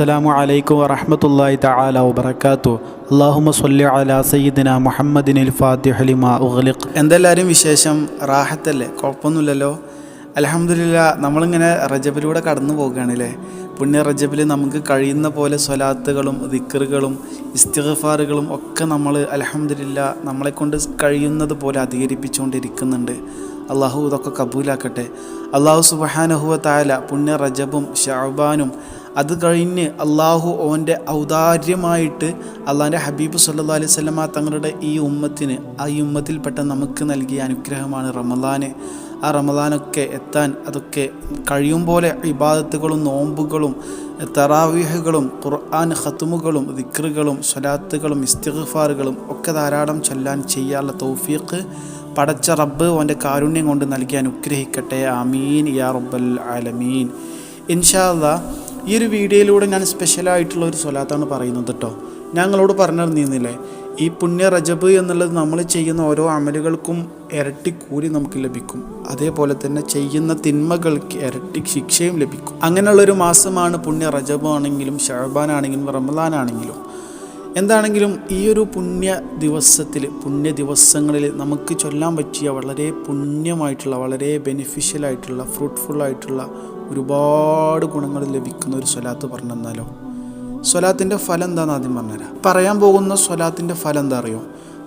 അസ്സലാമു അലൈക്കും വറഹ്മത്തുള്ളാഹി തആല വബറകാതുഹു. അല്ലാഹുമ്മ സ്വല്ലി അല സയ്യിദിന മുഹമ്മദിനിൽ ഫാത്തിഹ ലിമാ ഉഗ്ലിഖ്. എന്തെല്ലാവരും വിശേഷം? റാഹത്തല്ലേ? കുഴപ്പമൊന്നുമില്ലല്ലോ. അലഹമില്ല നമ്മളിങ്ങനെ റജബിലൂടെ കടന്നു പോകുകയാണല്ലേ പുണ്യ റജബിൽ നമുക്ക് കഴിയുന്ന പോലെ സ്വലാത്തുകളും ദിക്കറുകളും ഇസ്തിഗ്ഫാറുകളും ഒക്കെ നമ്മൾ അലഹമില്ല നമ്മളെക്കൊണ്ട് കഴിയുന്നത് പോലെ അധികരിപ്പിച്ചുകൊണ്ടിരിക്കുന്നുണ്ട്. അള്ളാഹു ഇതൊക്കെ കബൂലാക്കട്ടെ. അള്ളാഹു സുബഹാനഹുവ താല പുണ്യ റജബും ഷാബാനും അത് കഴിഞ്ഞ് അള്ളാഹു ഓന്റെ ഔദാര്യമായിട്ട് അള്ളാഹിന്റെ ഹബീബ് സല്ലാ അലൈഹി സ്വലമ തങ്ങളുടെ ഈ ഉമ്മത്തിന് ആ ഈ ഉമ്മത്തിൽപ്പെട്ട നമുക്ക് നൽകിയ അനുഗ്രഹമാണ് റമദാന്. ആ റമദാനൊക്കെ എത്താൻ അതൊക്കെ കഴിയും പോലെ ഇബാദത്തുകളും നോമ്പുകളും തറാവീഹുകളും ഖുർആൻ ഖത്തുമുകളും ദിക്റുകളും സ്വലാത്തുകളും ഇസ്തിഗ്ഫാറുകളും ഒക്കെ ധാരാളം ചൊല്ലാൻ ചെയ്യാനുള്ള തൗഫീഖ് പടച്ച റബ്ബ് അവന്റെ കാരുണ്യം കൊണ്ട് നൽകി അനുഗ്രഹിക്കട്ടെ. ആമീൻ. യാ റബ്ബൽ ആലമീൻ. ഇൻഷാ അല്ലാ ഈ ഒരു വീഡിയോയിലൂടെ ഞാൻ സ്പെഷ്യലായിട്ടുള്ള ഒരു സ്വലാത്താണ് പറയുന്നത് കേട്ടോ ഞങ്ങളോട് പറഞ്ഞിരുന്നില്ലേ ഈ പുണ്യ റജബ് എന്നുള്ളത് നമ്മൾ ചെയ്യുന്ന ഓരോ അമലുകൾക്കും ഇരട്ടി കൂലി നമുക്ക് ലഭിക്കും. അതേപോലെ തന്നെ ചെയ്യുന്ന തിന്മകൾക്ക് ഇരട്ടി ശിക്ഷയും ലഭിക്കും. അങ്ങനെയുള്ളൊരു മാസമാണ് പുണ്യ റജബ് ആണെങ്കിലും ഷഹബാൻ ആണെങ്കിലും റമദാൻ ആണെങ്കിലും എന്താണെങ്കിലും ഈ ഒരു പുണ്യ ദിവസത്തിൽ പുണ്യ ദിവസങ്ങളിൽ നമുക്ക് ചൊല്ലാൻ പറ്റിയ വളരെ പുണ്യമായിട്ടുള്ള വളരെ ഫ്രൂട്ട്ഫുൾ ആയിട്ടുള്ള ഒരുപാട് ഗുണങ്ങൾ ലഭിക്കുന്ന ഒരു സ്വലാത്ത് പറഞ്ഞു തന്നാലോ സ്വലാത്തിന്റെ ഫലം എന്താണെന്ന് ആദ്യം പറഞ്ഞുതരാം. പറയാൻ പോകുന്ന സ്വലാത്തിന്റെ ഫലം എന്താ അറിയോ?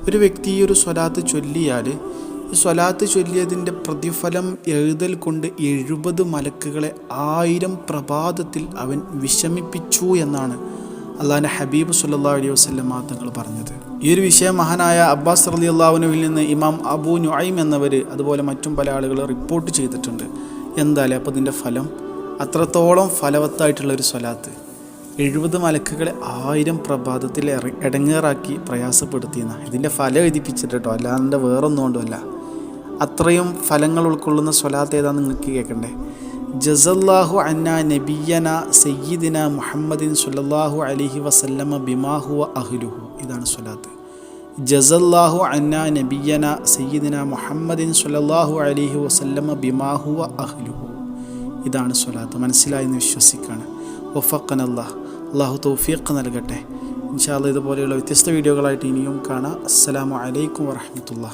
ഒരു വ്യക്തി ഈ ഒരു സ്വലാത്ത് ചൊല്ലിയാൽ ഈ സ്വലാത്ത് ചൊല്ലിയതിന്റെ പ്രതിഫലം എഴുതൽ കൊണ്ട് എഴുപത് മലക്കുകളെ ആയിരം പ്രഭാതത്തിൽ അവൻ വിഷമിപ്പിച്ചു എന്നാണ് അള്ളാഹിന്റെ ഹബീബ് സുല്ലാ അലൈഹി വസ്ലം തങ്ങൾ പറഞ്ഞത്. ഈ ഒരു വിഷയം മഹാനായ അബ്ബാസ് റലി അള്ളാഹുനുവിൽ നിന്ന് ഇമാം അബൂ നുഐം എന്നവർ അതുപോലെ മറ്റും പല ആളുകൾ റിപ്പോർട്ട് ചെയ്തിട്ടുണ്ട്. എന്തായാലും അപ്പോൾ ഇതിന്റെ ഫലം? അത്രത്തോളം ഫലവത്തായിട്ടുള്ള ഒരു സ്വലാത്ത്. എഴുപത് മലക്കുകളെ ആയിരം പ്രഭാതത്തിൽ ഇടങ്ങേറാക്കി പ്രയാസപ്പെടുത്തിയെന്ന. ഇതിന്റെ ഫലം എഴുതിപ്പിച്ചിട്ട് കേട്ടോ കൊണ്ടുമല്ല അത്രയും ഫലങ്ങൾ ഉൾക്കൊള്ളുന്ന സ്വലാത്ത് ഏതാണെന്ന് നിങ്ങൾക്ക് കേൾക്കണ്ടേ? ജസല്ലാഹു അന്ന നബിയന സയ്യിദിന മുഹമ്മദിൻ സുല്ലാഹു അലിഹി വസല്ലമ ബിമാഹുവ അഹ്ലുഹു. ഇതാണ് സ്വലാത്ത്. ജസല്ലാഹു അന്ന നബിയന സയ്യിദിന മുഹമ്മദിൻ സുല്ലാഹു അലിഹി വസല്ലമ ബിമാഹുവ അഹ്ലുഹു. ഇതാണ് സ്വലാത്ത്. മനസ്സിലായെന്ന് വിശ്വസിക്കുകയാണ് വഫക്കൻ അള്ളാഹ് അള്ളാഹു തൗഫീഖ് നൽകട്ടെ. ഇൻഷാല്ല ഇതുപോലെയുള്ള വ്യത്യസ്ത വീഡിയോകളായിട്ട് ഇനിയും കാണാം. അസ്സലാമു അലൈക്കും വറഹമത്തുള്ള